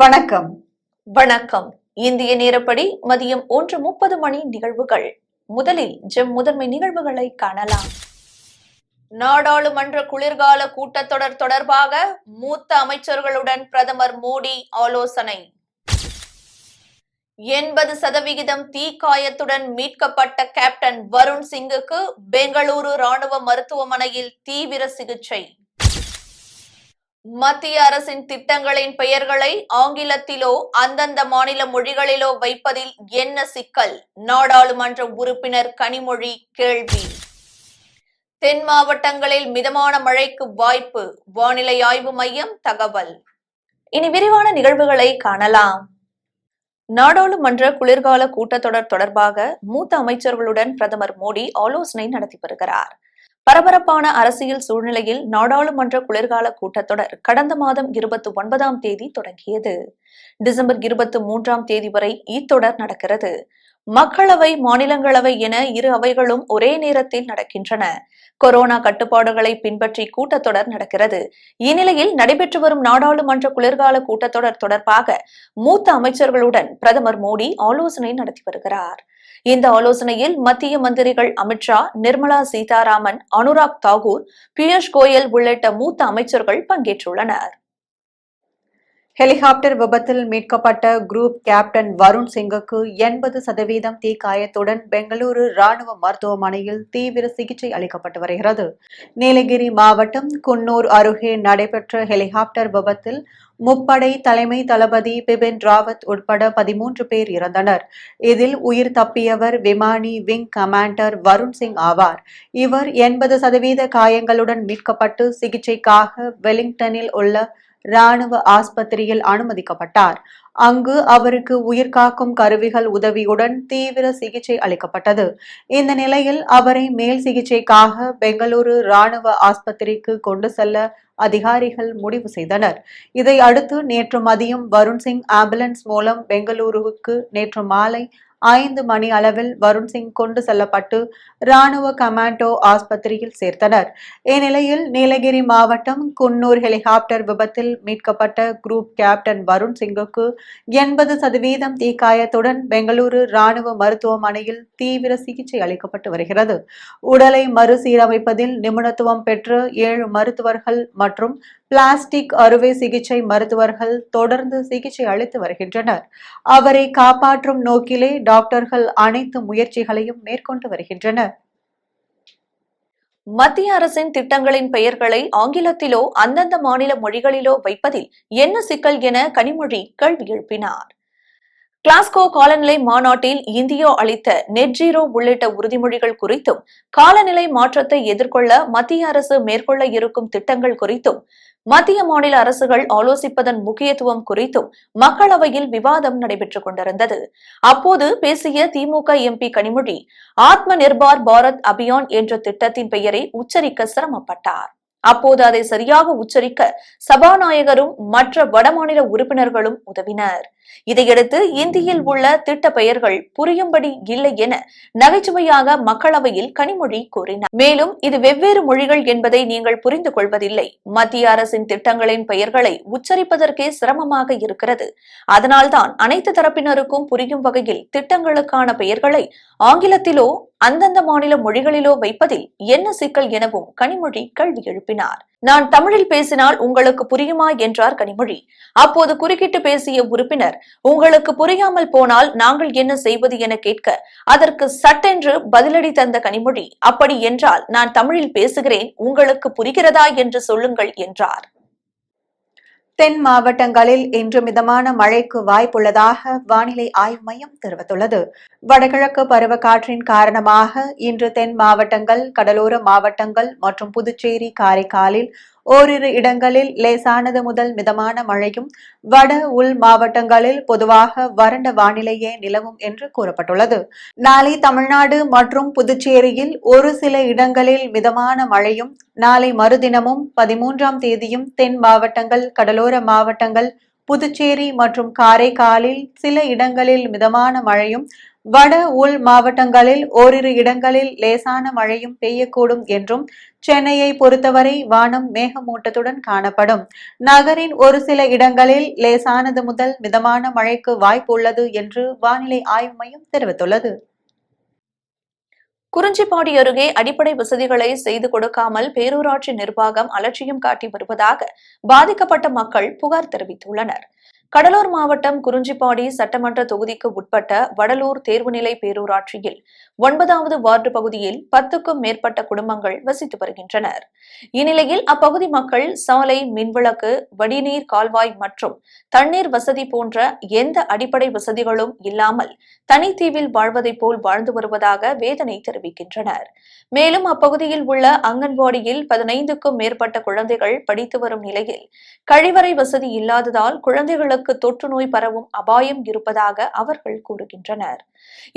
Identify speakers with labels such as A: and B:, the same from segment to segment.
A: வணக்கம் வணக்கம் இந்திய நேரப்படி மதியம் ஒன்று முப்பது மணி நிகழ்வுகள் முதலில் ஜெம் முதன்மை நிகழ்வுகளை காணலாம் நாடாளுமன்ற குளிர்கால கூட்டத்தொடர் தொடர்பாக மூத்த அமைச்சர்களுடன் பிரதமர் மோடி ஆலோசனை எண்பது சதவிகிதம் தீக்காயத்துடன் மீட்கப்பட்ட கேப்டன் வருண் சிங்குக்கு பெங்களூரு ராணுவ மருத்துவமனையில் தீவிர சிகிச்சை மத்திய அரசின் திட்டங்களின் பெயர்களை ஆங்கிலத்திலோ அந்தந்த மாநில மொழிகளிலோ வைப்பதில் என்ன சிக்கல் நாடாளுமன்ற உறுப்பினர் கனிமொழி கேள்வி தென் மாவட்டங்களில் மிதமான மழைக்கு வாய்ப்பு வானிலை ஆய்வு மையம் தகவல் இனி விரிவான நிகழ்வுகளை காணலாம் நாடாளுமன்ற குளிர்கால கூட்டத்தொடர் தொடர்பாக மூத்த அமைச்சர்களுடன் பிரதமர் மோடி ஆலோசனை நடத்தி வருகிறார் பரபரப்பான அரசியல் சூழ்நிலையில் நாடாளுமன்ற குளிர்கால கூட்டத்தொடர் கடந்த மாதம் இருபத்தி ஒன்பதாம் தேதி தொடங்கியது டிசம்பர் இருபத்தி மூன்றாம் தேதி வரை இத்தொடர் நடக்கிறது மக்களவை மாநிலங்களவை என இரு அவைகளும் ஒரே நேரத்தில் நடக்கின்றன கொரோனா கட்டுப்பாடுகளை பின்பற்றி கூட்டத்தொடர் நடக்கிறது இந்நிலையில் நடைபெற்று வரும் நாடாளுமன்ற குளிர்கால கூட்டத்தொடர் தொடர்பாக மூத்த அமைச்சர்களுடன் பிரதமர் மோடி ஆலோசனை நடத்தி வருகிறார் இந்த ஆலோசனையில் மத்திய மந்திரிகள் அமித்ஷா நிர்மலா சீதாராமன் அனுராக் தாகூர் பியூஷ் கோயல் உள்ளிட்ட மூத்த அமைச்சர்கள் பங்கேற்றுள்ளனர் ஹெலிகாப்டர் விபத்தில் மீட்கப்பட்ட குரூப் கேப்டன் வருண் சிங்குக்கு எண்பது சதவீதம் தீக்காயத்துடன் பெங்களூரு ராணுவ மருத்துவமனையில் தீவிர சிகிச்சை அளிக்கப்பட்டு வருகிறது நீலகிரி மாவட்டம் குன்னூர் அருகே நடைபெற்ற ஹெலிகாப்டர் விபத்தில் முப்படை தலைமை தளபதி பிபின் ராவத் உட்பட பதிமூன்று பேர் இறந்தனர் இதில் உயிர் தப்பியவர் விமானி விங் கமாண்டர் வருண் சிங் ஆவார் இவர் எண்பது சதவீத காயங்களுடன் மீட்கப்பட்டு சிகிச்சைக்காக வெலிங்டனில் உள்ள ராணுவ ஆஸ்பத்திரியில் அனுமதிக்கப்பட்டார் அங்கு அவருக்கு உயிர்காக்கும் கருவிகள் உதவியுடன் தீவிர சிகிச்சை அளிக்கப்பட்டது இந்த நிலையில் அவரை மேல் சிகிச்சைக்காக பெங்களூரு ராணுவ ஆஸ்பத்திரிக்கு கொண்டு செல்ல அதிகாரிகள் முடிவு செய்தனர் இதை அடுத்து நேற்று மதியம் வருண் சிங் ஆம்புலன்ஸ் மூலம் பெங்களூருவுக்கு நேற்று மாலை ஐந்து மணி அளவில் வருண் சிங் கொண்டு செல்லப்பட்டு ராணுவ கமாண்டோ ஆஸ்பத்திரியில் சேர்த்தனர் இந்நிலையில் நீலகிரி மாவட்டம் குன்னூர் ஹெலிகாப்டர் விபத்தில் மீட்கப்பட்ட குரூப் கேப்டன் வருண் சிங்குக்கு எண்பது சதவீதம் தீக்காயத்துடன் பெங்களூரு ராணுவ மருத்துவமனையில் தீவிர சிகிச்சை அளிக்கப்பட்டு வருகிறது உடலை மறுசீரமைப்பதில் நிபுணத்துவம் பெற்ற ஏழு மருத்துவர்கள் மற்றும் பிளாஸ்டிக் அறுவை சிகிச்சை மருத்துவர்கள் தொடர்ந்து சிகிச்சை அளித்து வருகின்றனர் அவரை காப்பாற்றும் நோக்கிலே டாக்டர்கள் அனைத்து முயற்சிகளையும் மேற்கொண்டு வருகின்றனர் மத்திய அரசின் திட்டங்களின் பெயர்களை ஆங்கிலத்திலோ அந்தந்த மாநில மொழிகளிலோ வைப்பதில் என்ன சிக்கல் என கனிமொழி கேள்வி எழுப்பினார் கிளாஸ்கோ காலநிலை மாநாட்டில் இந்தியா அளித்த நெட் ஜீரோ உள்ளிட்ட உறுதிமொழிகள் குறித்தும் காலநிலை மாற்றத்தை எதிர்கொள்ள மத்திய அரசு மேற்கொள்ள இருக்கும் திட்டங்கள் குறித்தும் மத்திய மாநில அரசுகள் ஆலோசிப்பதன் முக்கியத்துவம் குறித்தும் மக்களவையில் விவாதம் நடைபெற்றுக் கொண்டிருந்தது அப்போது பேசிய திமுக எம்பி கனிமொழி ஆத்ம நிர்பார் பாரத் அபியான் என்ற திட்டத்தின் பெயரை உச்சரிக்க சிரமப்பட்டார் அப்போது அதை சரியாக உச்சரிக்க சபாநாயகரும் மற்ற வடமாநில உறுப்பினர்களும் உதவினர் இதையடுத்து இந்தியில் உள்ள திட்ட பெயர்கள் புரியும்படி இல்லை என நகைச்சுவையாக மக்களவையில் கனிமொழி கூறினார் மேலும் இது வெவ்வேறு மொழிகள் என்பதை நீங்கள் புரிந்து கொள்வதில்லை மத்திய அரசின் திட்டங்களின் பெயர்களை உச்சரிப்பதற்கே சிரமமாக இருக்கிறது அதனால்தான் அனைத்து தரப்பினருக்கும் புரியும் வகையில் திட்டங்களுக்கான பெயர்களை ஆங்கிலத்திலோ அந்தந்த மாநில மொழிகளிலோ வைப்பதில் என்ன சிக்கல் எனவும் கனிமொழி கல்வி எழுப்பினார் நான் தமிழில் பேசினால் உங்களுக்கு புரியுமா என்றார் கனிமொழி அப்போது குறுக்கிட்டு பேசிய உறுப்பினர் உங்களுக்கு புரியாமல் போனால் நாங்கள் என்ன செய்வது என கேட்க அதற்கு சட்டென்று பதிலடி தந்த கனிமொழி அப்படி என்றால் நான் தமிழில் பேசுகிறேன் உங்களுக்கு புரிகிறதா என்று சொல்லுங்கள் என்றார் தென் மாவட்டங்களில் இன்று மிதமான மழைக்கு வாய்ப்புள்ளதாக வானிலை ஆய்வு மையம் தெரிவித்துள்ளது வடகிழக்கு பருவக்காற்றின் காரணமாக இன்று தென் மாவட்டங்கள் கடலோர மாவட்டங்கள் மற்றும் புதுச்சேரி காரைக்காலில் ஓரிரு இடங்களில் லேசானது முதல் மிதமான மழையும் வட உள் மாவட்டங்களில் பொதுவாக வறண்ட வானிலையே நிலவும் என்று கூறப்பட்டுள்ளது நாளை தமிழ்நாடு மற்றும் புதுச்சேரியில் ஒரு சில இடங்களில் மிதமான மழையும் நாளை மறுதினமும் பதிமூன்றாம் தேதியும் தென் மாவட்டங்கள் கடலோர மாவட்டங்கள் புதுச்சேரி மற்றும் காரைக்காலில் சில இடங்களில் மிதமான மழையும் வட உள் மாவட்டங்களில் ஓரிரு இடங்களில் லேசான மழையும் பெய்யக்கூடும் என்றும் சென்னையை பொறுத்தவரை வானம் மேகமூட்டத்துடன் காணப்படும் நகரின் ஒரு சில இடங்களில் லேசானது முதல் மிதமான மழைக்கு வாய்ப்பு உள்ளது என்று வானிலை ஆய்வு மையம் தெரிவித்துள்ளது குறிஞ்சிப்பாடி அருகே அடிப்படை வசதிகளை செய்து கொடுக்காமல் பேரூராட்சி நிர்வாகம் அலட்சியம் காட்டி வருவதாக பாதிக்கப்பட்ட மக்கள் புகார் தெரிவித்துள்ளனர் கடலூர் மாவட்டம் குறிஞ்சிப்பாடி சட்டமன்ற தொகுதிக்கு உட்பட்ட வடலூர் தேர்வுநிலை பேரூராட்சியில் ஒன்பதாவது வார்டு பகுதியில் பத்துக்கும் மேற்பட்ட குடும்பங்கள் வசித்து வருகின்றனர் இந்நிலையில் அப்பகுதி மக்கள் சாலை மின்விளக்கு வடிநீர் கால்வாய் மற்றும் தண்ணீர் வசதி போன்ற எந்த அடிப்படை வசதிகளும் இல்லாமல் தனித்தீவில் வாழ்வதைப் போல் வாழ்ந்து வருவதாக வேதனை தெரிவிக்கின்றனர் மேலும் அப்பகுதியில் உள்ள அங்கன்வாடியில் பதினைந்துக்கும் மேற்பட்ட குழந்தைகள் படித்து வரும் நிலையில் கழிவறை வசதி இல்லாததால் குழந்தைகளுக்கு மக்களுக்கு தொற்று நோய் பரவும் அபாயம் இருப்பதாக அவர்கள் கூறுகின்றனர்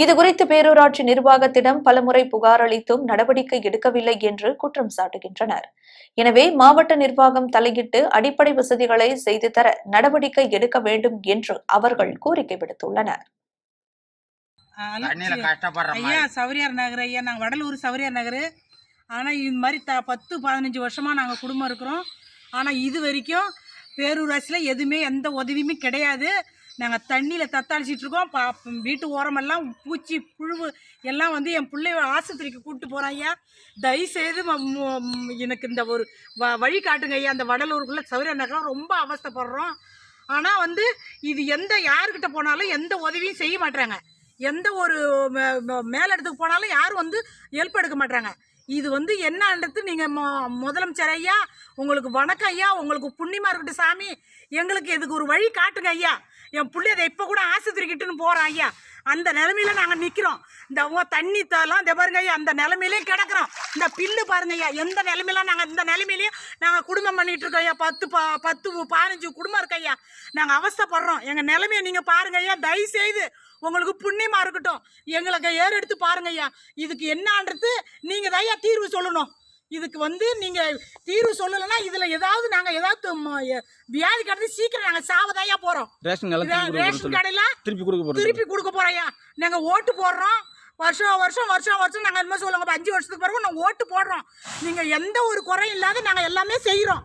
A: இதுகுறித்து பேரூராட்சி நிர்வாகத்திடம் பலமுறை புகார் அளித்தும் நடவடிக்கை எடுக்கவில்லை என்று குற்றம் சாட்டுகின்றனர் எனவே மாவட்ட நிர்வாகம் தலையிட்டு அடிப்படை வசதிகளை செய்து தர நடவடிக்கை எடுக்க வேண்டும் என்று அவர்கள் கோரிக்கை விடுத்துள்ளனர்
B: ஐயா சௌரியார் நகர் ஐயா நாங்கள் வடலூர் சௌரியார் நகர் ஆனால் இது மாதிரி த பத்து பதினஞ்சு வருஷமாக நாங்கள் குடும்பம் இருக்கிறோம் ஆனால் இது வரைக்கும் பேரூராட்சியில் எதுவுமே எந்த உதவியுமே கிடையாது நாங்கள் தண்ணியில் தத்தாளிச்சிட்டு இருக்கோம் பா வீட்டு ஓரமெல்லாம் பூச்சி புழுவு எல்லாம் வந்து என் பிள்ளைய ஆஸ்பத்திரிக்கு கூப்பிட்டு போகிறேன் ஐயா தயவுசெய்து எனக்கு இந்த ஒரு வ வழி காட்டுங்க ஐயா அந்த வடலூருக்குள்ளே சௌரிய நகரம் ரொம்ப அவஸ்தப்படுறோம் ஆனால் வந்து இது எந்த யாருக்கிட்ட போனாலும் எந்த உதவியும் செய்ய மாட்டேறாங்க எந்த ஒரு மேலிடத்துக்கு போனாலும் யாரும் வந்து ஹெல்ப் எடுக்க மாட்டேறாங்க இது வந்து என்னன்றது நீங்கள் மொ முதலமைச்சர் ஐயா உங்களுக்கு வணக்கம் ஐயா உங்களுக்கு புண்ணியமாக இருக்கட்டும் சாமி எங்களுக்கு இதுக்கு ஒரு வழி காட்டுங்க ஐயா என் பிள்ளை அதை இப்போ கூட ஆஸ்பத்திரிக்கிட்டுன்னு போகிறோம் ஐயா அந்த நிலமையில நாங்கள் நிற்கிறோம் இந்த தண்ணி தலாம் இந்த பாருங்க ஐயா அந்த நிலமையிலே கிடக்கிறோம் இந்த பில்லு பாருங்க ஐயா எந்த நிலமையில நாங்கள் இந்த நிலமையிலையும் நாங்கள் குடும்பம் பண்ணிகிட்டு இருக்கோம் ஐயா பத்து பா பத்து பதினஞ்சு குடும்பம் இருக்கு ஐயா நாங்கள் அவசப்படுறோம் எங்கள் நிலமையை நீங்கள் பாருங்க ஐயா தயவு செய்து உங்களுக்கு புண்ணியமாக இருக்கட்டும் எங்களுக்கு எடுத்து பாருங்க ஐயா இதுக்கு என்னான்றது நீங்கள் தான் ஐயா தீர்வு சொல்லணும் இதுக்கு வந்து நீங்கள் தீர்வு சொல்லலைன்னா இதில் ஏதாவது நாங்கள் ஏதாவது வியாதி கடந்து சீக்கிரம் நாங்கள் சாவதாயா போகிறோம் ரேஷன் கடையில கடையில் திருப்பி கொடுக்க போறோம் திருப்பி கொடுக்க ஐயா நாங்கள் ஓட்டு போடுறோம் வருஷம் வருஷம் வருஷம் வருஷம் நாங்கள் என்ன சொல்லுங்க அஞ்சு வருஷத்துக்கு பிறகு நாங்கள் ஓட்டு போடுறோம் நீங்கள் எந்த ஒரு குறையும் இல்லாத நாங்கள் எல்லாமே செய்கிறோம்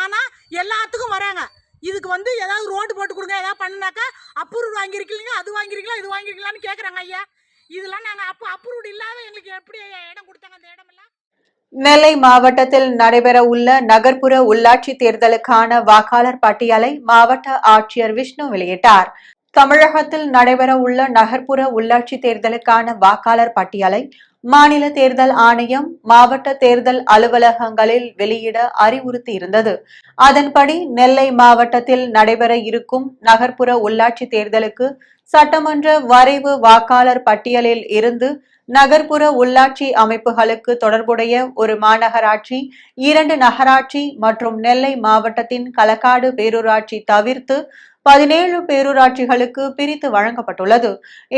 B: ஆனால் எல்லாத்துக்கும் வராங்க இதுக்கு வந்து ஏதாவது ரோடு போட்டு கொடுங்க ஏதாவது பண்ணுனாக்கா அப்ரூவ் வாங்கியிருக்கீங்க அது வாங்கியிருக்கலாம் இது வாங்கியிருக்கலாம்னு கேட்குறாங்க ஐயா இதெல்லாம் நாங்கள் அப்போ அப்ரூவ் இல்லாத எங்களுக்கு எப்படி இடம் கொடுத்தாங்க அந்த இடமெல்லாம்
A: நெல்லை மாவட்டத்தில் நடைபெற உள்ள நகர்ப்புற உள்ளாட்சி தேர்தலுக்கான வாக்காளர் பட்டியலை மாவட்ட ஆட்சியர் விஷ்ணு வெளியிட்டார் தமிழகத்தில் நடைபெற உள்ள நகர்ப்புற உள்ளாட்சி தேர்தலுக்கான வாக்காளர் பட்டியலை மாநில தேர்தல் ஆணையம் மாவட்ட தேர்தல் அலுவலகங்களில் வெளியிட அறிவுறுத்தி இருந்தது அதன்படி நெல்லை மாவட்டத்தில் நடைபெற இருக்கும் நகர்ப்புற உள்ளாட்சி தேர்தலுக்கு சட்டமன்ற வரைவு வாக்காளர் பட்டியலில் இருந்து நகர்ப்புற உள்ளாட்சி அமைப்புகளுக்கு தொடர்புடைய ஒரு மாநகராட்சி இரண்டு நகராட்சி மற்றும் நெல்லை மாவட்டத்தின் களக்காடு பேரூராட்சி தவிர்த்து பதினேழு பேரூராட்சிகளுக்கு பிரித்து வழங்கப்பட்டுள்ளது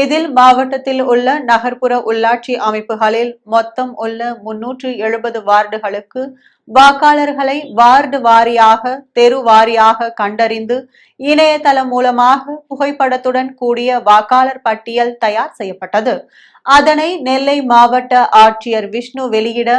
A: இதில் மாவட்டத்தில் உள்ள நகர்ப்புற உள்ளாட்சி அமைப்பு அமைப்புகளில் மொத்தம் உள்ள முன்னூற்று எழுபது வார்டுகளுக்கு வாக்காளர்களை வார்டு வாரியாக தெரு வாரியாக கண்டறிந்து இணையதளம் மூலமாக புகைப்படத்துடன் கூடிய வாக்காளர் பட்டியல் தயார் செய்யப்பட்டது அதனை நெல்லை மாவட்ட ஆட்சியர் விஷ்ணு வெளியிட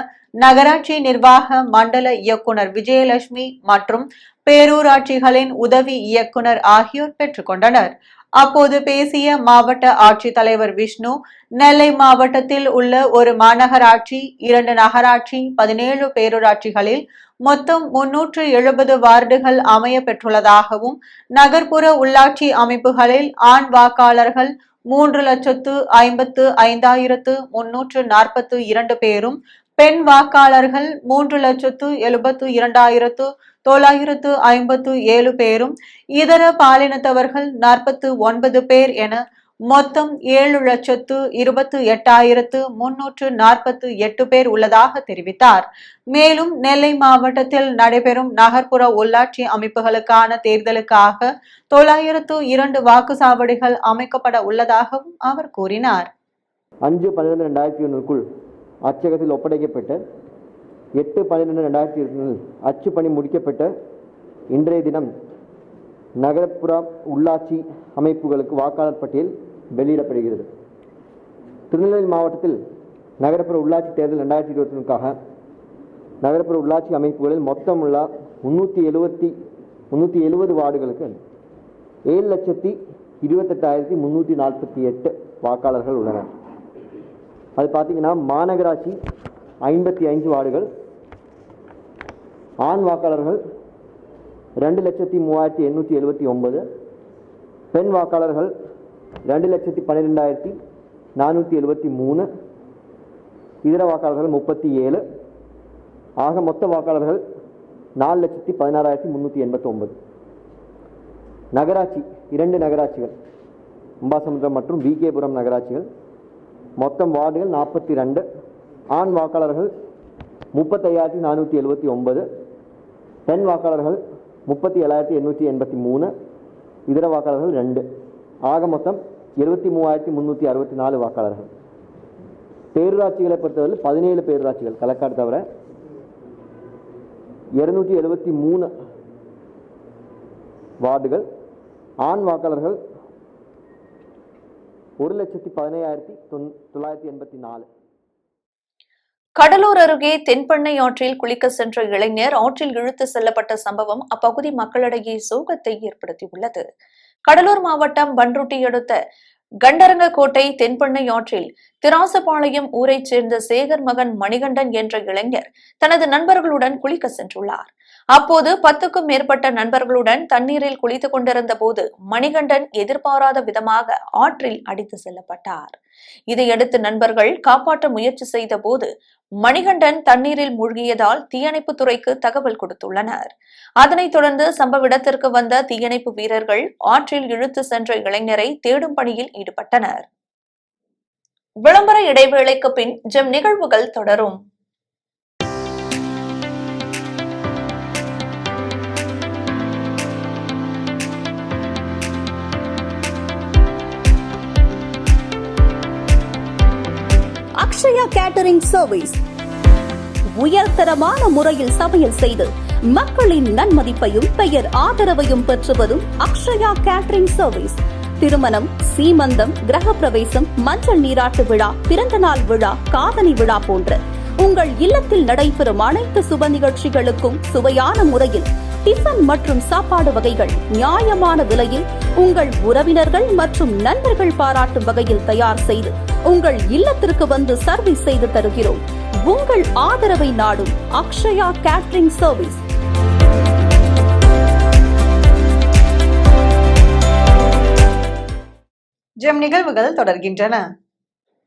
A: நகராட்சி நிர்வாக மண்டல இயக்குனர் விஜயலட்சுமி மற்றும் பேரூராட்சிகளின் உதவி இயக்குனர் ஆகியோர் பெற்றுக்கொண்டனர் அப்போது பேசிய மாவட்ட ஆட்சித்தலைவர் விஷ்ணு நெல்லை மாவட்டத்தில் உள்ள ஒரு மாநகராட்சி இரண்டு நகராட்சி பதினேழு பேரூராட்சிகளில் மொத்தம் முன்னூற்று எழுபது வார்டுகள் அமைய பெற்றுள்ளதாகவும் நகர்ப்புற உள்ளாட்சி அமைப்புகளில் ஆண் வாக்காளர்கள் மூன்று லட்சத்து ஐம்பத்து ஐந்தாயிரத்து முன்னூற்று நாற்பத்து இரண்டு பேரும் பெண் வாக்காளர்கள் மூன்று லட்சத்து எழுபத்து இரண்டாயிரத்து தொள்ளாயிரத்து ஐம்பத்து ஏழு பேரும் இதர பாலினத்தவர்கள் நாற்பத்து ஒன்பது பேர் என மொத்தம் ஏழு லட்சத்து இருபத்து எட்டாயிரத்து முன்னூற்று நாற்பத்து எட்டு பேர் உள்ளதாக தெரிவித்தார் மேலும் நெல்லை மாவட்டத்தில் நடைபெறும் நகர்ப்புற உள்ளாட்சி அமைப்புகளுக்கான தேர்தலுக்காக தொள்ளாயிரத்து இரண்டு வாக்குச்சாவடிகள் அமைக்கப்பட உள்ளதாகவும் அவர் கூறினார்
C: அஞ்சு பதினொன்று ரெண்டாயிரத்தி ஒன்றுக்குள் அச்சகத்தில் ஒப்படைக்கப்பட்ட எட்டு பதினொன்று ரெண்டாயிரத்தி ஒன்றில் அச்சு பணி முடிக்கப்பட்ட இன்றைய தினம் நகர்ப்புற உள்ளாட்சி அமைப்புகளுக்கு வாக்காளர் பட்டியல் வெளியிடப்படுகிறது திருநெல்வேலி மாவட்டத்தில் நகர்ப்புற உள்ளாட்சி தேர்தல் ரெண்டாயிரத்தி இருபத்தி ஒன்றுக்காக நகர்ப்புற உள்ளாட்சி அமைப்புகளில் மொத்தம் உள்ள முந்நூற்றி எழுபத்தி முந்நூற்றி எழுபது வார்டுகளுக்கு ஏழு லட்சத்தி இருபத்தெட்டாயிரத்தி முந்நூற்றி நாற்பத்தி எட்டு வாக்காளர்கள் உள்ளனர் அது பார்த்திங்கன்னா மாநகராட்சி ஐம்பத்தி ஐந்து வார்டுகள் ஆண் வாக்காளர்கள் ரெண்டு லட்சத்தி மூவாயிரத்தி எண்ணூற்றி எழுபத்தி ஒன்பது பெண் வாக்காளர்கள் ரெண்டு லட்சத்தி பன்னிரெண்டாயிரத்தி நானூற்றி எழுபத்தி மூணு இதர வாக்காளர்கள் முப்பத்தி ஏழு ஆக மொத்த வாக்காளர்கள் நாலு லட்சத்தி பதினாறாயிரத்தி முந்நூற்றி எண்பத்தொம்பது நகராட்சி இரண்டு நகராட்சிகள் அம்பாசமுத்திரம் மற்றும் விகேபுரம் நகராட்சிகள் மொத்தம் வார்டுகள் நாற்பத்தி ரெண்டு ஆண் வாக்காளர்கள் முப்பத்தையாயிரத்தி நானூற்றி எழுபத்தி ஒன்பது பெண் வாக்காளர்கள் முப்பத்தி ஏழாயிரத்தி எண்ணூற்றி எண்பத்தி மூணு இதர வாக்காளர்கள் ரெண்டு ஆக மொத்தம் இருபத்தி மூவாயிரத்தி முந்நூற்றி அறுபத்தி நாலு வாக்காளர்கள் பேரூராட்சிகளை பொறுத்தவரை பதினேழு பேரூராட்சிகள் களக்காடு தவிர இருநூற்றி எழுபத்தி மூணு வார்டுகள் ஆண் வாக்காளர்கள் ஒரு லட்சத்தி பதினேழாயிரத்தி தொன் தொள்ளாயிரத்தி எண்பத்தி நாலு
A: கடலூர் அருகே தென்பண்ணை ஆற்றில் குளிக்க சென்ற இளைஞர் ஆற்றில் இழுத்து செல்லப்பட்ட சம்பவம் அப்பகுதி மக்களிடையே சோகத்தை ஏற்படுத்தியுள்ளது கடலூர் மாவட்டம் பன்ருட்டி அடுத்த கோட்டை தென்பண்ணை ஆற்றில் திராசபாளையம் ஊரைச் சேர்ந்த சேகர் மகன் மணிகண்டன் என்ற இளைஞர் தனது நண்பர்களுடன் குளிக்க சென்றுள்ளார் அப்போது பத்துக்கும் மேற்பட்ட நண்பர்களுடன் தண்ணீரில் குளித்துக் கொண்டிருந்த போது மணிகண்டன் எதிர்பாராத விதமாக ஆற்றில் அடித்து செல்லப்பட்டார் இதையடுத்து நண்பர்கள் காப்பாற்ற முயற்சி செய்த போது மணிகண்டன் தண்ணீரில் மூழ்கியதால் தீயணைப்பு துறைக்கு தகவல் கொடுத்துள்ளனர் அதனைத் தொடர்ந்து சம்பவ இடத்திற்கு வந்த தீயணைப்பு வீரர்கள் ஆற்றில் இழுத்து சென்ற இளைஞரை தேடும் பணியில் ஈடுபட்டனர் விளம்பர இடைவேளைக்கு பின் ஜெம் நிகழ்வுகள் தொடரும் அக்ஷயா கேட்டரிங் சர்வீஸ் உயர்தரமான முறையில் சமையல் செய்து மக்களின் நன்மதிப்பையும் பெயர் ஆதரவையும் பெற்று வரும் அக்ஷயா கேட்டரிங் சர்வீஸ் திருமணம் சீமந்தம் கிரகப்பிரவேசம் மஞ்சள் நீராட்டு விழா பிறந்தநாள் விழா காதலி விழா போன்ற உங்கள் இல்லத்தில் நடைபெறும் அனைத்து சுப நிகழ்ச்சிகளுக்கும் சுவையான முறையில் டிஃபன் மற்றும் சாப்பாடு வகைகள் நியாயமான விலையில் உங்கள் உறவினர்கள் மற்றும் நண்பர்கள் பாராட்டும் வகையில் தயார் செய்து உங்கள் இல்லத்திற்கு வந்து சர்வீஸ் செய்து தருகிறோம் உங்கள் ஆதரவை நாடும் அக்ஷயா கேட்ரிங் சர்வீஸ் ஜெம் நிகழ்வுகள் தொடர்கின்றன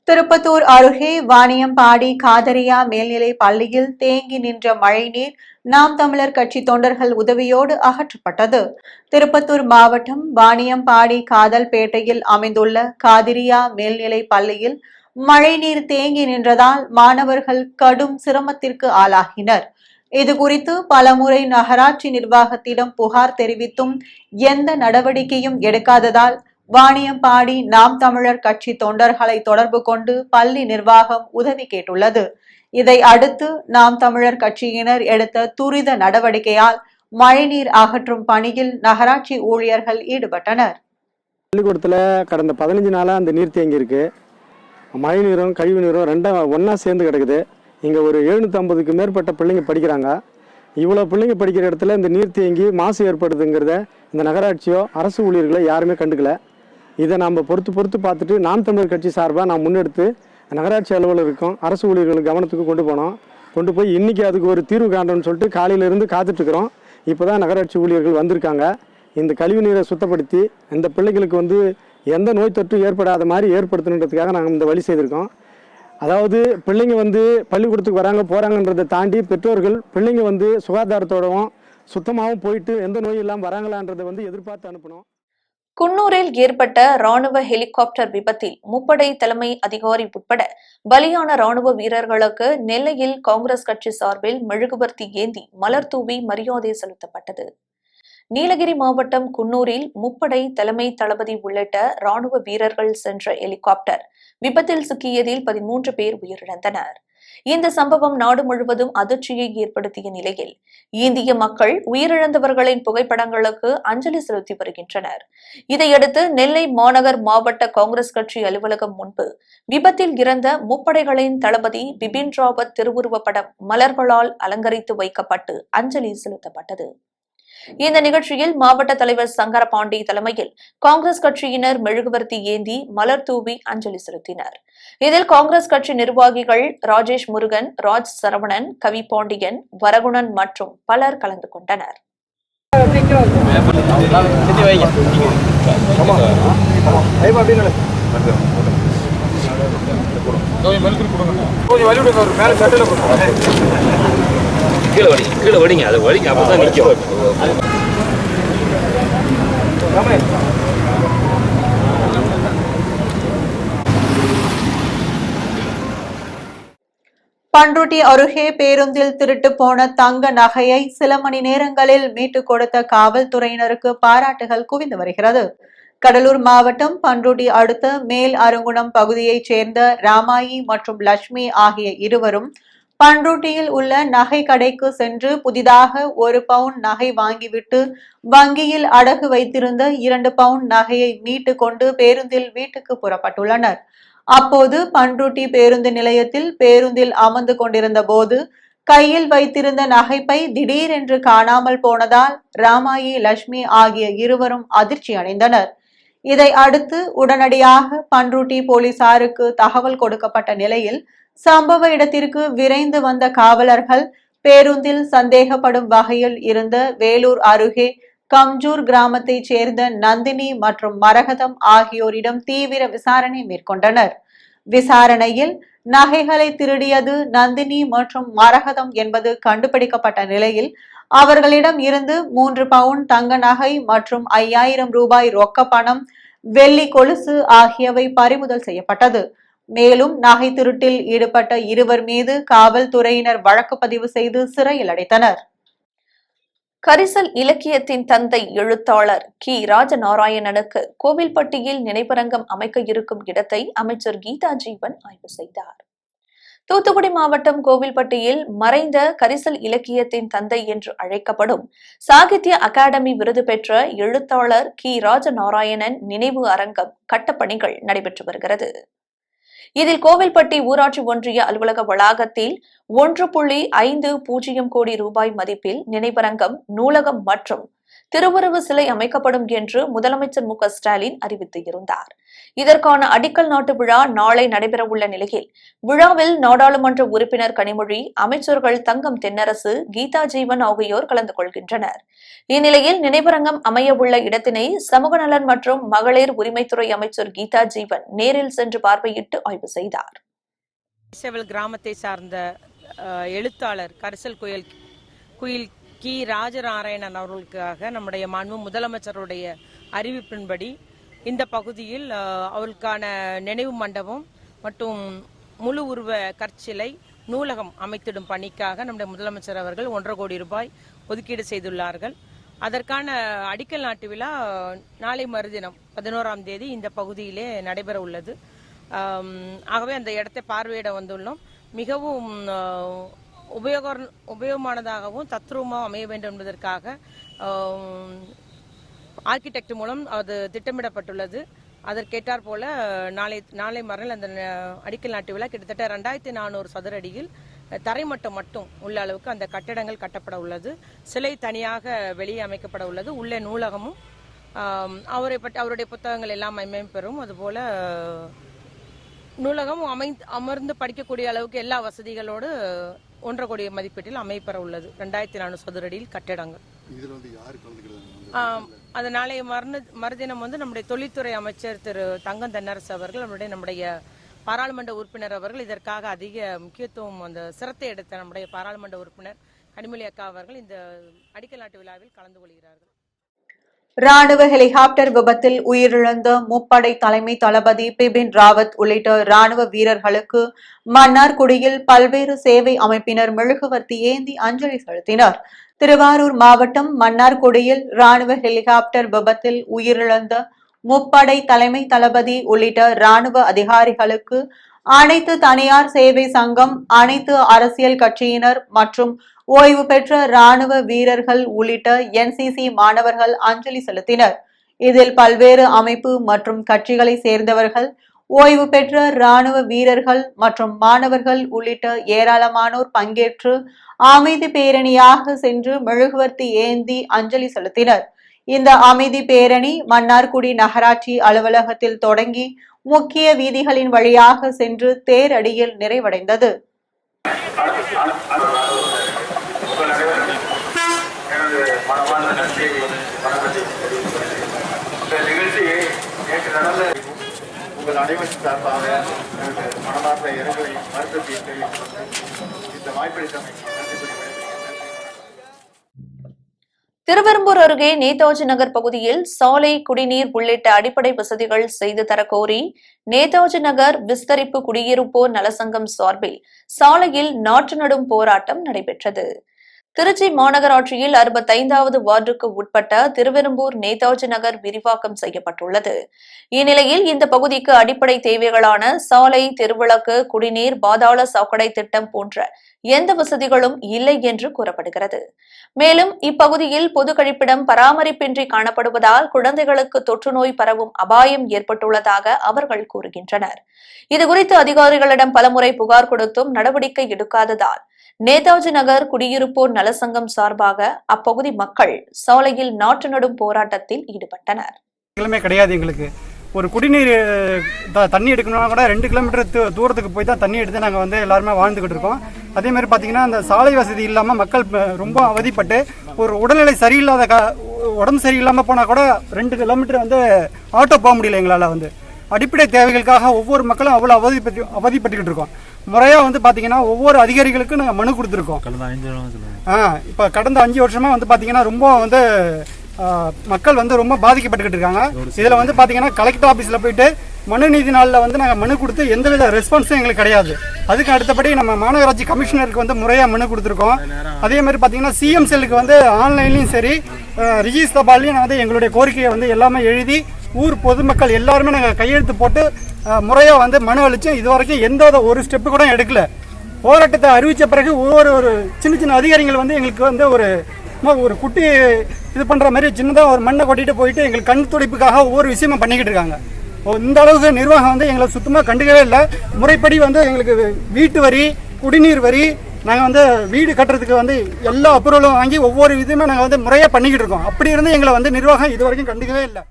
A: திருப்பத்தூர் அருகே வாணியம்பாடி காதரியா மேல்நிலை பள்ளியில் தேங்கி நின்ற மழைநீர் நாம் தமிழர் கட்சி தொண்டர்கள் உதவியோடு அகற்றப்பட்டது திருப்பத்தூர் மாவட்டம் வாணியம்பாடி காதல்பேட்டையில் அமைந்துள்ள காதிரியா மேல்நிலை பள்ளியில் மழைநீர் தேங்கி நின்றதால் மாணவர்கள் கடும் சிரமத்திற்கு ஆளாகினர் இது குறித்து பலமுறை நகராட்சி நிர்வாகத்திடம் புகார் தெரிவித்தும் எந்த நடவடிக்கையும் எடுக்காததால் வாணியம் பாடி நாம் தமிழர் கட்சி தொண்டர்களை தொடர்பு கொண்டு பள்ளி நிர்வாகம் உதவி கேட்டுள்ளது இதை அடுத்து நாம் தமிழர் கட்சியினர் எடுத்த துரித நடவடிக்கையால் மழைநீர் அகற்றும் பணியில் நகராட்சி ஊழியர்கள் ஈடுபட்டனர்
D: பள்ளிக்கூடத்தில் கடந்த பதினஞ்சு நாளாக அந்த நீர் தேங்கி இருக்கு மழை நீரும் கழிவு நீரும் ரெண்டாம் ஒன்றா சேர்ந்து கிடக்குது இங்கே ஒரு எழுநூற்றம்பதுக்கு மேற்பட்ட பிள்ளைங்க படிக்கிறாங்க இவ்வளோ பிள்ளைங்க படிக்கிற இடத்துல இந்த நீர் தேங்கி மாசு ஏற்படுதுங்கிறத இந்த நகராட்சியோ அரசு ஊழியர்களோ யாருமே கண்டுக்கல இதை நாம் பொறுத்து பொறுத்து பார்த்துட்டு நாம் தமிழர் கட்சி சார்பாக நாம் முன்னெடுத்து நகராட்சி அலுவலருக்கும் அரசு ஊழியர்கள் கவனத்துக்கு கொண்டு போனோம் கொண்டு போய் இன்றைக்கி அதுக்கு ஒரு தீர்வு காண்டோம்னு சொல்லிட்டு காலையிலேருந்து காத்துட்ருக்குறோம் இப்போ தான் நகராட்சி ஊழியர்கள் வந்திருக்காங்க இந்த கழிவு நீரை சுத்தப்படுத்தி இந்த பிள்ளைகளுக்கு வந்து எந்த நோய் தொற்றும் ஏற்படாத மாதிரி ஏற்படுத்தணுன்றதுக்காக நாங்கள் இந்த வழி செய்திருக்கோம் அதாவது பிள்ளைங்க வந்து பள்ளிக்கூடத்துக்கு வராங்க போகிறாங்கன்றதை தாண்டி பெற்றோர்கள் பிள்ளைங்க வந்து சுகாதாரத்தோடவும் சுத்தமாகவும் போயிட்டு எந்த நோயும் இல்லாமல் வராங்களான்றதை வந்து எதிர்பார்த்து அனுப்பணும்
A: குன்னூரில் ஏற்பட்ட ராணுவ ஹெலிகாப்டர் விபத்தில் முப்படை தலைமை அதிகாரி உட்பட பலியான ராணுவ வீரர்களுக்கு நெல்லையில் காங்கிரஸ் கட்சி சார்பில் மெழுகுவர்த்தி ஏந்தி மலர் தூவி மரியாதை செலுத்தப்பட்டது நீலகிரி மாவட்டம் குன்னூரில் முப்படை தலைமை தளபதி உள்ளிட்ட ராணுவ வீரர்கள் சென்ற ஹெலிகாப்டர் விபத்தில் சிக்கியதில் பதிமூன்று பேர் உயிரிழந்தனர் இந்த சம்பவம் நாடு முழுவதும் அதிர்ச்சியை ஏற்படுத்திய நிலையில் இந்திய மக்கள் உயிரிழந்தவர்களின் புகைப்படங்களுக்கு அஞ்சலி செலுத்தி வருகின்றனர் இதையடுத்து நெல்லை மாநகர் மாவட்ட காங்கிரஸ் கட்சி அலுவலகம் முன்பு விபத்தில் இறந்த முப்படைகளின் தளபதி பிபின் ராவத் திருவுருவப்பட மலர்களால் அலங்கரித்து வைக்கப்பட்டு அஞ்சலி செலுத்தப்பட்டது இந்த நிகழ்ச்சியில் மாவட்ட தலைவர் சங்கர பாண்டி தலைமையில் காங்கிரஸ் கட்சியினர் மெழுகுவர்த்தி ஏந்தி மலர் தூவி அஞ்சலி செலுத்தினர் இதில் காங்கிரஸ் கட்சி நிர்வாகிகள் ராஜேஷ் முருகன் ராஜ் சரவணன் கவி பாண்டியன் வரகுணன் மற்றும் பலர் கலந்து கொண்டனர் கொஞ்சம் வலிவிடுங்க மேல சட்டையில் கொடுங்க கீழே வடிங்க கீழே வடிங்க வடிங்க அப்போ தான் நிற்கும் அருகே பேருந்தில் திருட்டு போன தங்க நகையை சில மணி நேரங்களில் மீட்டுக் கொடுத்த காவல்துறையினருக்கு பாராட்டுகள் குவிந்து வருகிறது கடலூர் மாவட்டம் பண்ருட்டி அடுத்த மேல் அருங்குணம் பகுதியைச் சேர்ந்த ராமாயி மற்றும் லட்சுமி ஆகிய இருவரும் பண்ருட்டியில் உள்ள நகை கடைக்கு சென்று புதிதாக ஒரு பவுன் நகை வாங்கிவிட்டு வங்கியில் அடகு வைத்திருந்த இரண்டு பவுன் நகையை மீட்டு கொண்டு பேருந்தில் வீட்டுக்கு புறப்பட்டுள்ளனர் அப்போது பண்ருட்டி பேருந்து நிலையத்தில் பேருந்தில் அமர்ந்து கொண்டிருந்த போது கையில் வைத்திருந்த நகைப்பை திடீர் என்று காணாமல் போனதால் ராமாயி லட்சுமி ஆகிய இருவரும் அதிர்ச்சி அடைந்தனர் இதை அடுத்து உடனடியாக பண்ருட்டி போலீசாருக்கு தகவல் கொடுக்கப்பட்ட நிலையில் சம்பவ இடத்திற்கு விரைந்து வந்த காவலர்கள் பேருந்தில் சந்தேகப்படும் வகையில் இருந்த வேலூர் அருகே கம்ஜூர் கிராமத்தைச் சேர்ந்த நந்தினி மற்றும் மரகதம் ஆகியோரிடம் தீவிர விசாரணை மேற்கொண்டனர் விசாரணையில் நகைகளை திருடியது நந்தினி மற்றும் மரகதம் என்பது கண்டுபிடிக்கப்பட்ட நிலையில் அவர்களிடம் இருந்து மூன்று பவுன் தங்க நகை மற்றும் ஐயாயிரம் ரூபாய் ரொக்க பணம் வெள்ளி கொலுசு ஆகியவை பறிமுதல் செய்யப்பட்டது மேலும் நகை திருட்டில் ஈடுபட்ட இருவர் மீது காவல்துறையினர் வழக்கு பதிவு செய்து சிறையில் அடைத்தனர் கரிசல் இலக்கியத்தின் தந்தை எழுத்தாளர் கி ராஜநாராயணனுக்கு கோவில்பட்டியில் நினைப்பரங்கம் அமைக்க இருக்கும் இடத்தை அமைச்சர் கீதா ஜீவன் ஆய்வு செய்தார் தூத்துக்குடி மாவட்டம் கோவில்பட்டியில் மறைந்த கரிசல் இலக்கியத்தின் தந்தை என்று அழைக்கப்படும் சாகித்ய அகாடமி விருது பெற்ற எழுத்தாளர் கி ராஜநாராயணன் நினைவு அரங்கம் கட்டப்பணிகள் நடைபெற்று வருகிறது இதில் கோவில்பட்டி ஊராட்சி ஒன்றிய அலுவலக வளாகத்தில் ஒன்று புள்ளி ஐந்து பூஜ்ஜியம் கோடி ரூபாய் மதிப்பில் நினைவரங்கம் நூலகம் மற்றும் திருவுருவ சிலை அமைக்கப்படும் என்று முதலமைச்சர் மு ஸ்டாலின் அறிவித்து இருந்தார் இதற்கான அடிக்கல் நாட்டு விழா நாளை நடைபெறவுள்ள நிலையில் விழாவில் நாடாளுமன்ற உறுப்பினர் கனிமொழி அமைச்சர்கள் தங்கம் தென்னரசு கீதா ஜீவன் ஆகியோர் கலந்து கொள்கின்றனர் இந்நிலையில் நினைவரங்கம் அமையவுள்ள இடத்தினை சமூக நலன் மற்றும் மகளிர் உரிமைத்துறை அமைச்சர் கீதா ஜீவன் நேரில் சென்று பார்வையிட்டு ஆய்வு செய்தார்
E: கிராமத்தை சார்ந்த எழுத்தாளர் கரிசல் குயல் குயில் கி ராஜநாராயணன் அவர்களுக்காக நம்முடைய மாண்பு முதலமைச்சருடைய அறிவிப்பின்படி இந்த பகுதியில் அவளுக்கான நினைவு மண்டபம் மற்றும் முழு உருவ கற்சிலை நூலகம் அமைத்திடும் பணிக்காக நம்முடைய முதலமைச்சர் அவர்கள் ஒன்றரை கோடி ரூபாய் ஒதுக்கீடு செய்துள்ளார்கள் அதற்கான அடிக்கல் நாட்டு விழா நாளை மறுதினம் பதினோராம் தேதி இந்த பகுதியிலே நடைபெற உள்ளது ஆகவே அந்த இடத்தை பார்வையிட வந்துள்ளோம் மிகவும் உபயோக உபயோகமானதாகவும் தத்ரூபமாக அமைய வேண்டும் என்பதற்காக ஆர்கிடெக்ட் மூலம் அது திட்டமிடப்பட்டுள்ளது அதற்கேட்டார் போல நாளை நாளை மறுநாள் அந்த அடிக்கல் நாட்டு விழா கிட்டத்தட்ட ரெண்டாயிரத்தி நானூறு சதுர அடியில் தரைமட்டம் மட்டும் உள்ள அளவுக்கு அந்த கட்டடங்கள் கட்டப்பட உள்ளது சிலை தனியாக வெளியே அமைக்கப்பட உள்ளது உள்ளே நூலகமும் அவரை பற்றி அவருடைய புத்தகங்கள் எல்லாம் மையம் பெறும் அதுபோல நூலகம் அமை அமர்ந்து படிக்கக்கூடிய அளவுக்கு எல்லா வசதிகளோடு ஒன்றரை கோடி மதிப்பீட்டில் அமைப்பெற உள்ளது ரெண்டாயிரத்தி நானூறு சதுரடியில் கட்டடங்கள் அந்த நாளைய மரண மறுதினம் வந்து நம்முடைய தொழில்துறை அமைச்சர் திரு தங்கம் தென்னரசு அவர்கள் நம்முடைய நம்முடைய பாராளுமன்ற உறுப்பினர் அவர்கள் இதற்காக அதிக முக்கியத்துவம் அந்த சிரத்தை எடுத்த நம்முடைய பாராளுமன்ற உறுப்பினர் கனிமொழி அக்கா அவர்கள் இந்த அடிக்கல் நாட்டு விழாவில் கலந்து கொள்கிறார்கள்
A: ராணுவ ஹெலிகாப்டர் விபத்தில் உயிரிழந்த முப்படை தலைமை தளபதி பிபின் ராவத் உள்ளிட்ட ராணுவ வீரர்களுக்கு மன்னார்குடியில் பல்வேறு சேவை அமைப்பினர் மெழுகுவர்த்தி ஏந்தி அஞ்சலி செலுத்தினர் திருவாரூர் மாவட்டம் மன்னார்குடியில் ராணுவ ஹெலிகாப்டர் விபத்தில் உயிரிழந்த முப்படை தலைமை தளபதி உள்ளிட்ட ராணுவ அதிகாரிகளுக்கு அனைத்து தனியார் சேவை சங்கம் அனைத்து அரசியல் கட்சியினர் மற்றும் ஓய்வு பெற்ற ராணுவ வீரர்கள் உள்ளிட்ட என்சிசி மாணவர்கள் அஞ்சலி செலுத்தினர் இதில் பல்வேறு அமைப்பு மற்றும் கட்சிகளை சேர்ந்தவர்கள் ஓய்வு பெற்ற இராணுவ வீரர்கள் மற்றும் மாணவர்கள் உள்ளிட்ட ஏராளமானோர் பங்கேற்று அமைதி பேரணியாக சென்று மெழுகுவர்த்தி ஏந்தி அஞ்சலி செலுத்தினர் இந்த அமைதி பேரணி மன்னார்குடி நகராட்சி அலுவலகத்தில் தொடங்கி முக்கிய வீதிகளின் வழியாக சென்று தேரடியில் நிறைவடைந்தது நிகழ்ச்சி நேற்று நடந்த உங்கள் அனைவரும் சார்பாக மனமாக இரங்கலை மருத்துவத்தை தெரிவித்துக் இந்த வாய்ப்பை திருவெரும்பூர் அருகே நேதாஜி நகர் பகுதியில் சாலை குடிநீர் உள்ளிட்ட அடிப்படை வசதிகள் செய்து தரக்கோரி நேதாஜி நகர் விஸ்தரிப்பு குடியிருப்போர் நலசங்கம் சார்பில் சாலையில் நாற்று நடும் போராட்டம் நடைபெற்றது திருச்சி மாநகராட்சியில் அறுபத்தைந்தாவது வார்டுக்கு உட்பட்ட திருவெரும்பூர் நேதாஜி நகர் விரிவாக்கம் செய்யப்பட்டுள்ளது இந்நிலையில் இந்த பகுதிக்கு அடிப்படை தேவைகளான சாலை தெருவிளக்கு குடிநீர் பாதாள சாக்கடை திட்டம் போன்ற எந்த வசதிகளும் இல்லை என்று கூறப்படுகிறது மேலும் இப்பகுதியில் பொது கழிப்பிடம் பராமரிப்பின்றி காணப்படுவதால் குழந்தைகளுக்கு தொற்றுநோய் பரவும் அபாயம் ஏற்பட்டுள்ளதாக அவர்கள் கூறுகின்றனர் இதுகுறித்து அதிகாரிகளிடம் பலமுறை புகார் கொடுத்தும் நடவடிக்கை எடுக்காததால் நேதாஜி நகர் குடியிருப்போர் நலசங்கம் சார்பாக அப்பகுதி மக்கள் சாலையில் நாற்று நடும் போராட்டத்தில் ஈடுபட்டனர்
F: கிடையாது எங்களுக்கு ஒரு குடிநீர் தண்ணி எடுக்கணும்னா கூட ரெண்டு கிலோமீட்டர் தூரத்துக்கு போய் தான் தண்ணி எடுத்து நாங்கள் வந்து எல்லாருமே வாழ்ந்துக்கிட்டு இருக்கோம் அதே மாதிரி பார்த்தீங்கன்னா அந்த சாலை வசதி இல்லாமல் மக்கள் ரொம்ப அவதிப்பட்டு ஒரு உடல்நிலை சரியில்லாத க உடம்பு சரியில்லாமல் போனால் கூட ரெண்டு கிலோமீட்டர் வந்து ஆட்டோ போக முடியல எங்களால் வந்து அடிப்படை தேவைகளுக்காக ஒவ்வொரு மக்களும் அவ்வளோ அவதிப்பட்டு அவதிப்பட்டுக்கிட்டு இருக்கோம் முறையாக வந்து பார்த்தீங்கன்னா ஒவ்வொரு அதிகாரிகளுக்கும் நாங்கள் மனு கொடுத்துருக்கோம் ஆ இப்போ கடந்த அஞ்சு வருஷமாக வந்து பார்த்தீங்கன்னா ரொம்ப வந்து மக்கள் வந்து ரொம்ப பாதிக்கப்பட்டுக்கிட்டு இருக்காங்க இதில் வந்து பார்த்தீங்கன்னா கலெக்டர் ஆஃபீஸில் போயிட்டு மனு நீதி நாளில் வந்து நாங்கள் மனு கொடுத்து எந்தவித ரெஸ்பான்ஸும் எங்களுக்கு கிடையாது அதுக்கு அடுத்தபடி நம்ம மாநகராட்சி கமிஷனருக்கு வந்து முறையாக மனு கொடுத்துருக்கோம் அதே மாதிரி பார்த்தீங்கன்னா சிஎம் செல்லுக்கு வந்து ஆன்லைன்லேயும் சரி ரிஜிஸ் தபால்லையும் வந்து எங்களுடைய கோரிக்கையை வந்து எல்லாமே எழுதி ஊர் பொதுமக்கள் எல்லாருமே நாங்கள் கையெழுத்து போட்டு முறையாக வந்து மனு அளித்தோம் இது வரைக்கும் எந்த ஒரு ஸ்டெப்பு கூட எடுக்கல போராட்டத்தை அறிவித்த பிறகு ஒவ்வொரு ஒரு சின்ன சின்ன அதிகாரிகள் வந்து எங்களுக்கு வந்து ஒரு ஒரு குட்டி இது பண்ணுற மாதிரி சின்னதாக ஒரு மண்ணை கொட்டிட்டு போயிட்டு எங்களுக்கு கண் துடிப்புக்காக ஒவ்வொரு விஷயமும் பண்ணிக்கிட்டு இருக்காங்க இந்த அளவுக்கு நிர்வாகம் வந்து எங்களை சுத்தமாக கண்டுக்கவே இல்லை முறைப்படி வந்து எங்களுக்கு வீட்டு வரி குடிநீர் வரி நாங்கள் வந்து வீடு கட்டுறதுக்கு வந்து எல்லா அப்ரூவலும் வாங்கி ஒவ்வொரு இதுவுமே நாங்கள் வந்து முறையாக பண்ணிக்கிட்டு இருக்கோம் அப்படி இருந்து எங்களை வந்து நிர்வாகம் இது வரைக்கும் கண்டுக்கவே இல்லை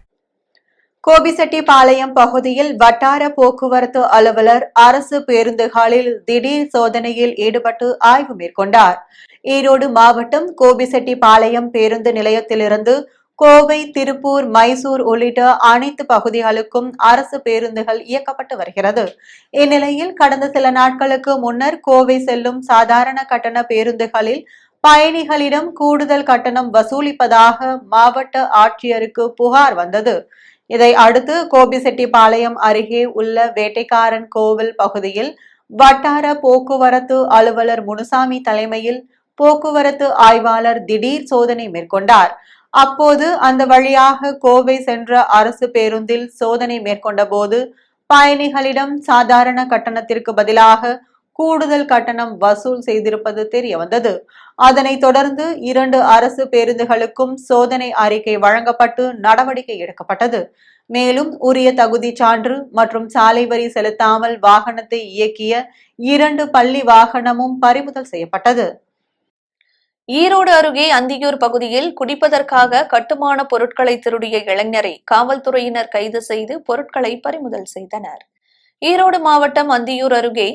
A: கோபிசெட்டிப்பாளையம் பகுதியில் வட்டார போக்குவரத்து அலுவலர் அரசு பேருந்துகளில் திடீர் சோதனையில் ஈடுபட்டு ஆய்வு மேற்கொண்டார் ஈரோடு மாவட்டம் கோபிசெட்டிப்பாளையம் பேருந்து நிலையத்திலிருந்து கோவை திருப்பூர் மைசூர் உள்ளிட்ட அனைத்து பகுதிகளுக்கும் அரசு பேருந்துகள் இயக்கப்பட்டு வருகிறது இந்நிலையில் கடந்த சில நாட்களுக்கு முன்னர் கோவை செல்லும் சாதாரண கட்டண பேருந்துகளில் பயணிகளிடம் கூடுதல் கட்டணம் வசூலிப்பதாக மாவட்ட ஆட்சியருக்கு புகார் வந்தது இதை அடுத்து கோபிசெட்டிப்பாளையம் அருகே உள்ள வேட்டைக்காரன் கோவில் பகுதியில் வட்டார போக்குவரத்து அலுவலர் முனுசாமி தலைமையில் போக்குவரத்து ஆய்வாளர் திடீர் சோதனை மேற்கொண்டார் அப்போது அந்த வழியாக கோவை சென்ற அரசு பேருந்தில் சோதனை மேற்கொண்ட போது பயணிகளிடம் சாதாரண கட்டணத்திற்கு பதிலாக கூடுதல் கட்டணம் வசூல் செய்திருப்பது தெரிய வந்தது அதனைத் தொடர்ந்து இரண்டு அரசு பேருந்துகளுக்கும் சோதனை அறிக்கை வழங்கப்பட்டு நடவடிக்கை எடுக்கப்பட்டது மேலும் உரிய தகுதி சான்று மற்றும் சாலை வரி செலுத்தாமல் வாகனத்தை இயக்கிய இரண்டு பள்ளி வாகனமும் பறிமுதல் செய்யப்பட்டது ஈரோடு அருகே அந்தியூர் பகுதியில் குடிப்பதற்காக கட்டுமான பொருட்களை திருடிய இளைஞரை காவல்துறையினர் கைது செய்து பொருட்களை பறிமுதல் செய்தனர் ஈரோடு மாவட்டம் அந்தியூர் அருகே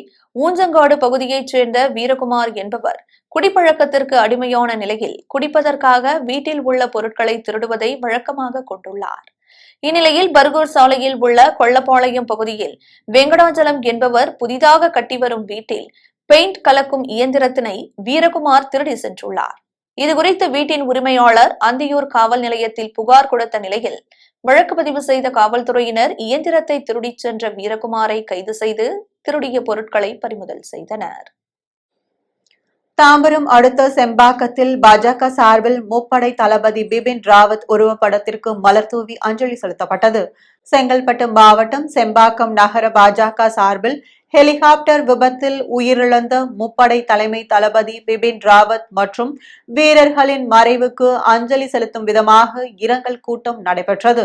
A: ஊஞ்சங்காடு பகுதியைச் சேர்ந்த வீரகுமார் என்பவர் குடிப்பழக்கத்திற்கு அடிமையான நிலையில் குடிப்பதற்காக வீட்டில் உள்ள பொருட்களை திருடுவதை வழக்கமாக கொண்டுள்ளார் இந்நிலையில் பர்கூர் சாலையில் உள்ள கொள்ளப்பாளையம் பகுதியில் வெங்கடாஜலம் என்பவர் புதிதாக கட்டி வரும் வீட்டில் பெயிண்ட் கலக்கும் இயந்திரத்தினை வீரகுமார் திருடி சென்றுள்ளார் இதுகுறித்து வீட்டின் உரிமையாளர் அந்தியூர் காவல் நிலையத்தில் புகார் கொடுத்த நிலையில் வழக்கு பதிவு செய்த காவல்துறையினர் இயந்திரத்தை திருடிச் சென்ற வீரகுமாரை கைது செய்து திருடிய பொருட்களை பறிமுதல் செய்தனர் தாம்பரம் அடுத்த செம்பாக்கத்தில் பாஜக சார்பில் முப்படை தளபதி பிபின் ராவத் உருவப்படத்திற்கு மலர் தூவி அஞ்சலி செலுத்தப்பட்டது செங்கல்பட்டு மாவட்டம் செம்பாக்கம் நகர பாஜக சார்பில் ஹெலிகாப்டர் விபத்தில் உயிரிழந்த முப்படை தலைமை தளபதி பிபின் ராவத் மற்றும் வீரர்களின் மறைவுக்கு அஞ்சலி செலுத்தும் விதமாக இரங்கல் கூட்டம் நடைபெற்றது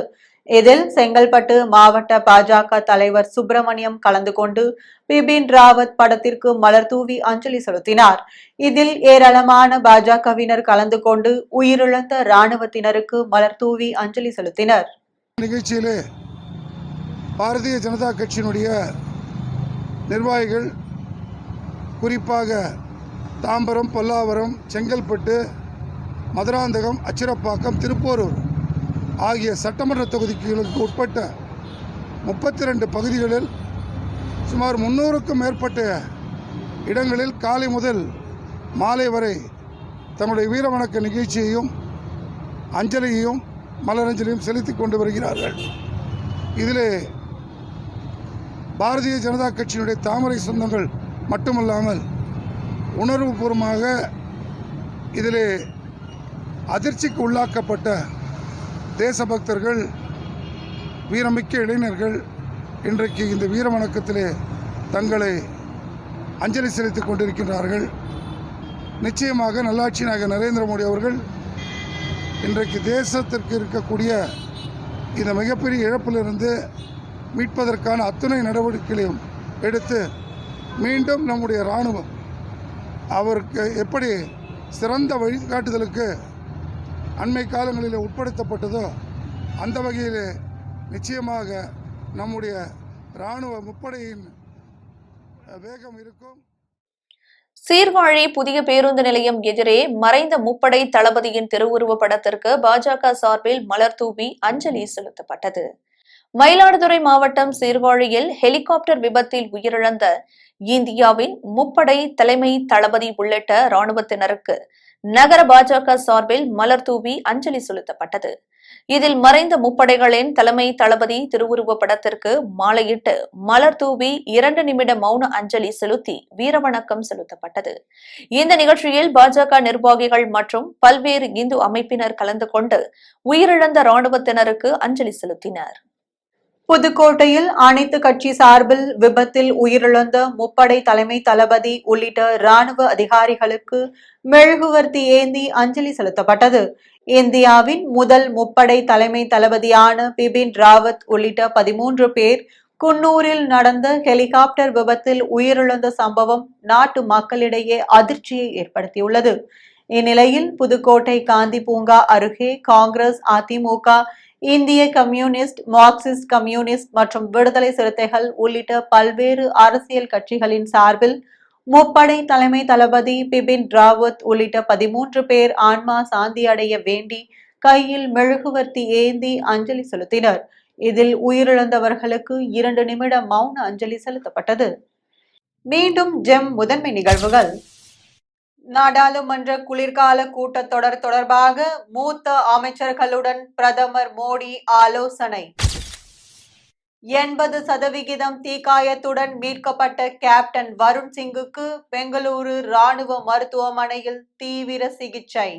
A: இதில் செங்கல்பட்டு மாவட்ட பாஜக தலைவர் சுப்பிரமணியம் கலந்து கொண்டு பிபின் ராவத் படத்திற்கு மலர் தூவி அஞ்சலி செலுத்தினார் இதில் ஏராளமான பாஜகவினர் கலந்து கொண்டு உயிரிழந்த ராணுவத்தினருக்கு மலர் தூவி அஞ்சலி செலுத்தினர்
G: நிகழ்ச்சியிலே பாரதிய ஜனதா கட்சியினுடைய நிர்வாகிகள் குறிப்பாக தாம்பரம் பல்லாவரம் செங்கல்பட்டு மதுராந்தகம் அச்சிரப்பாக்கம் திருப்போரூர் ஆகிய சட்டமன்ற தொகுதிகளுக்கு உட்பட்ட முப்பத்தி ரெண்டு பகுதிகளில் சுமார் முன்னூறுக்கும் மேற்பட்ட இடங்களில் காலை முதல் மாலை வரை தங்களுடைய வீரவணக்க நிகழ்ச்சியையும் அஞ்சலியையும் மலரஞ்சலியும் செலுத்தி கொண்டு வருகிறார்கள் இதிலே பாரதிய ஜனதா கட்சியினுடைய தாமரை சொந்தங்கள் மட்டுமல்லாமல் உணர்வுபூர்வமாக இதில் அதிர்ச்சிக்கு உள்ளாக்கப்பட்ட தேசபக்தர்கள் வீரமிக்க இளைஞர்கள் இன்றைக்கு இந்த வீர வணக்கத்திலே தங்களை அஞ்சலி செலுத்திக் கொண்டிருக்கின்றார்கள் நிச்சயமாக நல்லாட்சி நாயகர் நரேந்திர மோடி அவர்கள் இன்றைக்கு தேசத்திற்கு இருக்கக்கூடிய இந்த மிகப்பெரிய இழப்பிலிருந்து மீட்பதற்கான அத்துணை நடவடிக்கைகளையும் எடுத்து மீண்டும் நம்முடைய இராணுவம் அவருக்கு எப்படி சிறந்த வழிகாட்டுதலுக்கு அண்மை காலங்களில் உட்படுத்தப்பட்டதோ அந்த வகையில் நிச்சயமாக நம்முடைய இராணுவ முப்படையின் வேகம்
A: இருக்கும் சீர்வாழி புதிய பேருந்து நிலையம் எதிரே மறைந்த முப்படை தளபதியின் திருவுருவ படத்திற்கு பாஜக சார்பில் மலர் தூவி அஞ்சலி செலுத்தப்பட்டது மயிலாடுதுறை மாவட்டம் சீர்காழியில் ஹெலிகாப்டர் விபத்தில் உயிரிழந்த இந்தியாவின் முப்படை தலைமை தளபதி உள்ளிட்ட இராணுவத்தினருக்கு நகர பாஜக சார்பில் மலர் தூவி அஞ்சலி செலுத்தப்பட்டது இதில் மறைந்த முப்படைகளின் தலைமை தளபதி திருவுருவ படத்திற்கு மாலையிட்டு மலர் தூவி இரண்டு நிமிட மௌன அஞ்சலி செலுத்தி வீரவணக்கம் செலுத்தப்பட்டது இந்த நிகழ்ச்சியில் பாஜக நிர்வாகிகள் மற்றும் பல்வேறு இந்து அமைப்பினர் கலந்து கொண்டு உயிரிழந்த இராணுவத்தினருக்கு அஞ்சலி செலுத்தினர் புதுக்கோட்டையில் அனைத்து கட்சி சார்பில் விபத்தில் உயிரிழந்த முப்படை தலைமை தளபதி உள்ளிட்ட ராணுவ அதிகாரிகளுக்கு மெழுகுவர்த்தி ஏந்தி அஞ்சலி செலுத்தப்பட்டது இந்தியாவின் முதல் முப்படை தலைமை தளபதியான பிபின் ராவத் உள்ளிட்ட பதிமூன்று பேர் குன்னூரில் நடந்த ஹெலிகாப்டர் விபத்தில் உயிரிழந்த சம்பவம் நாட்டு மக்களிடையே அதிர்ச்சியை ஏற்படுத்தியுள்ளது இந்நிலையில் புதுக்கோட்டை காந்தி பூங்கா அருகே காங்கிரஸ் அதிமுக இந்திய கம்யூனிஸ்ட் மார்க்சிஸ்ட் கம்யூனிஸ்ட் மற்றும் விடுதலை சிறுத்தைகள் உள்ளிட்ட பல்வேறு அரசியல் கட்சிகளின் சார்பில் முப்படை தலைமை தளபதி பிபின் ராவத் உள்ளிட்ட பதிமூன்று பேர் ஆன்மா சாந்தி அடைய வேண்டி கையில் மெழுகுவர்த்தி ஏந்தி அஞ்சலி செலுத்தினர் இதில் உயிரிழந்தவர்களுக்கு இரண்டு நிமிட மௌன அஞ்சலி செலுத்தப்பட்டது மீண்டும் ஜெம் முதன்மை நிகழ்வுகள் நாடாளுமன்ற குளிர்கால கூட்டத்தொடர் தொடர்பாக மூத்த அமைச்சர்களுடன் பிரதமர் மோடி ஆலோசனை எண்பது சதவிகிதம் தீக்காயத்துடன் மீட்கப்பட்ட கேப்டன் வருண் சிங்குக்கு பெங்களூரு ராணுவ மருத்துவமனையில் தீவிர சிகிச்சை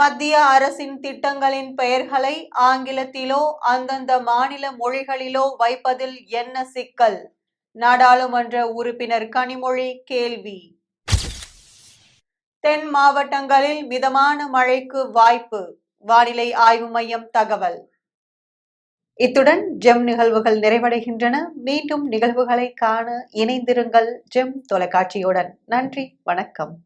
A: மத்திய அரசின் திட்டங்களின் பெயர்களை ஆங்கிலத்திலோ அந்தந்த மாநில மொழிகளிலோ வைப்பதில் என்ன சிக்கல் நாடாளுமன்ற உறுப்பினர் கனிமொழி கேள்வி தென் மாவட்டங்களில் மிதமான மழைக்கு வாய்ப்பு வானிலை ஆய்வு மையம் தகவல் இத்துடன் ஜெம் நிகழ்வுகள் நிறைவடைகின்றன மீண்டும் நிகழ்வுகளை காண இணைந்திருங்கள் ஜெம் தொலைக்காட்சியுடன் நன்றி வணக்கம்